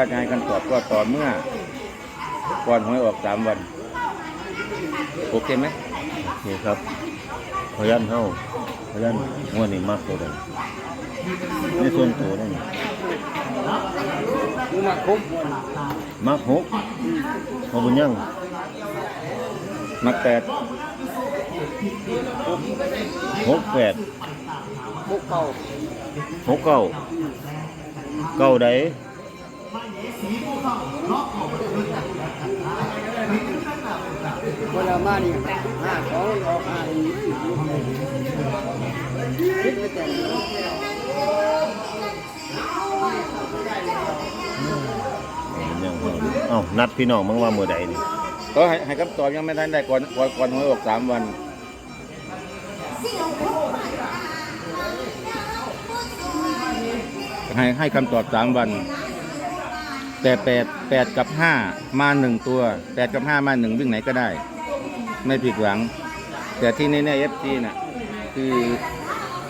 ถ้าจะให้คำตอบก็ต่อเมื่อก่อนหวยออกสามวันโอเคไหมโอเคครับพยันเฮาพยันงวดนี้มากตัวใดในส่วนตัวนี่มึงมาคุบมากหกพอบุญยังมักแปดหกแปดคุกเก่าหกเก้าเก้าใด สีดูเวลามานี่ห้าของออกห้าอีกคิดไม่แต่งยังเอ้านัดพี่น้องมึงว่ามือใดนี่ก็ให้ให้คำตอบยังไม่ทันได้ก่อนก่อนก่อนหวยออกสามวันให้ให้คำตอบสามวัน แต่แปดแปดกับห้ามาหนึ่งตัวแปดกับห้ามาหนึ่งวิ่งไหนก็ได้ ไม่ผิดหวัง แต่ที่แน่ๆเอฟซีน่ะคือ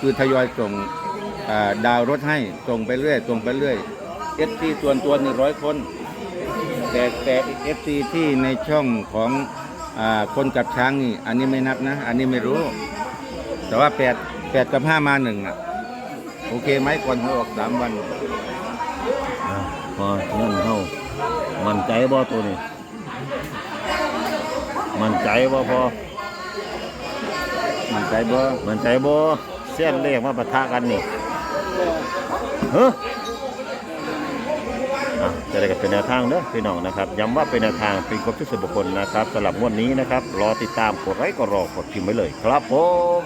คือทยอยส่งดาวรถให้ส่งไปเรื่อยส่งไปเรื่อยเอฟซีส่วนตัวหนึ่งร้อยคน แต่แต่เอฟซีที่ในช่องของอคนกับช้างนี่ อันนี้ไม่นับนะ อันนี้ไม่รู้ แต่ว่าแปดแปดกับห้ามาหนึ่งอะ โอเคไหมก่อนหวยออกสามวันอะพอยัง มั่นใจบ่ตัวนี้ มั่นใจบ่พอ มันใจบ่ มั่นใจบ่เส้นเลขมาปะทะกันนี่เฮ้ออะจะได้ก็เป็นแนวทางเด้อพี่น้องนะครับย้ำว่าเป็นแนวทางเป็นความเชื่อส่วนบุคคลนะครับสำหรับงวดนี้นะครับ รอติดตามกดไลค์กดรอกดพิมพ์ไว้เลยครับผม